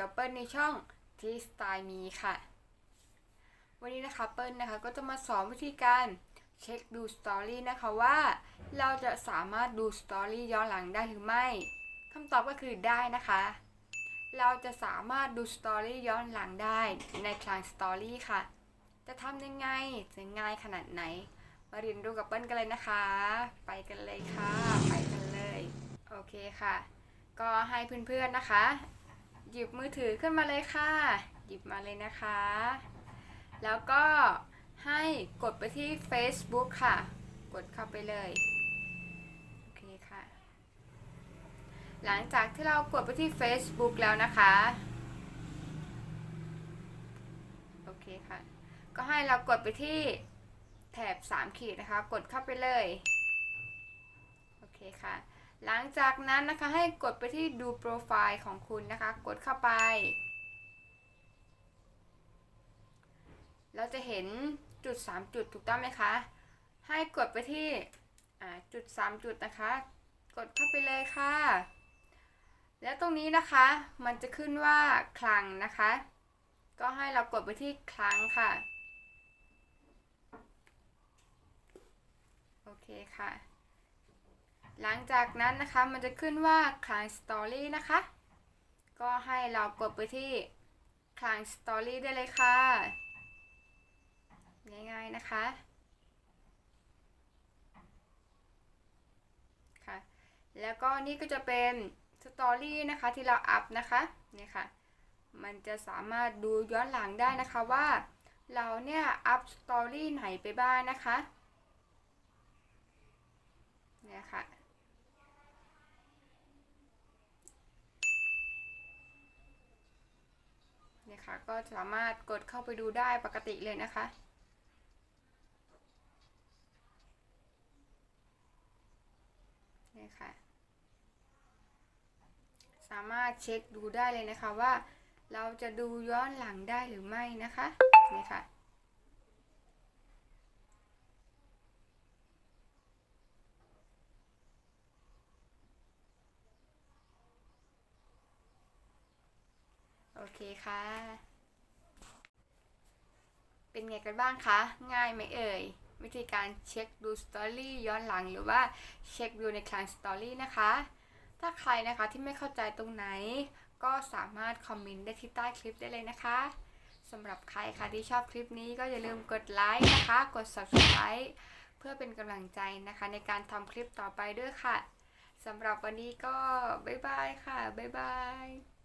กับเปิ้ลในช่องที่สไตล์มีค่ะ วันนี้นะคะเปิ้ลนะคะก็จะมาสอนวิธีการเช็คดูสตอรี่นะคะว่า เราจะสามารถดูสตอรี่ย้อนหลังได้หรือไม่คำตอบก็คือได้นะคะ เราจะสามารถดูสตอรี่ย้อนหลังได้ในคลังสตอรี่ค่ะ จะทำยังไงจะง่ายขนาดไหน มาเรียนรู้กับเปิ้ลกันเลยนะคะ ไปกันเลยค่ะ ไปกันเลย โอเคค่ะ ก็ให้เพื่อนๆนะคะ หยิบมือถือขึ้นมาเลยค่ะ หยิบมาเลยนะคะ แล้วก็ให้กดไปที่ Facebook ค่ะ กดเข้าไปเลย โอเคค่ะ หลังจากที่เรากดไปที่ Facebook แล้วนะคะ โอเคค่ะ ก็ให้เรากดไปที่แถบ 3 ขีดนะคะ กดเข้าไปเลย โอเคค่ะ หลังจากนั้นนะคะให้กดไปที่ดูโปรไฟล์ของคุณนะคะ กดเข้าไป เราจะเห็นจุด 3 จุดถูกต้องไหมคะ ให้กดไปที่จุด 3 จุดนะคะ กดเข้าไปเลยค่ะ แล้วตรงนี้นะคะมันจะขึ้นว่าคลังนะคะ ก็ให้เรากดไปที่คลังค่ะ โอเคค่ะ หลังจากนั้นนะคะมันจะขึ้นว่าคลังสตอรี่นะคะ ก็ให้เรากดไปที่คลังสตอรี่ได้เลยค่ะ ง่ายๆนะคะค่ะ แล้วก็นี่ก็จะเป็นสตอรี่นะคะที่เราอัพนะคะเนี่ยค่ะ มันจะสามารถดูย้อนหลังได้นะคะว่า เราเนี่ยอัพสตอรี่ไหนไปบ้างนะคะเนี่ยค่ะ นี่ยค่ะก็สามารถกดเข้าไปดูได้ปกติเลยนะคะเนี่ยค่ะสามารถเช็คดูได้เลยนะคะว่าเราจะดูย้อนหลังได้หรือไม่นะคะนี่ค่ะ เคค่ะ เป็นไงกันบ้างคะ ง่ายไหมเอ่ย วิธีการเช็คดูสตอรี่ย้อนหลังหรือว่าเช็คดูในคลังสตอรี่นะคะ ถ้าใครนะคะที่ไม่เข้าใจตรงไหน ก็สามารถคอมเมนต์ได้ที่ใต้คลิปได้เลยนะคะสำหรับใครค่ะที่ชอบคลิปนี้ก็อย่าลืมกดไลค์นะคะ กด subscribe เพื่อเป็นกำลังใจนะคะ ในการทำคลิปต่อไปด้วยค่ะสำหรับวันนี้ก็บ๊ายบายค่ะ บ๊ายบาย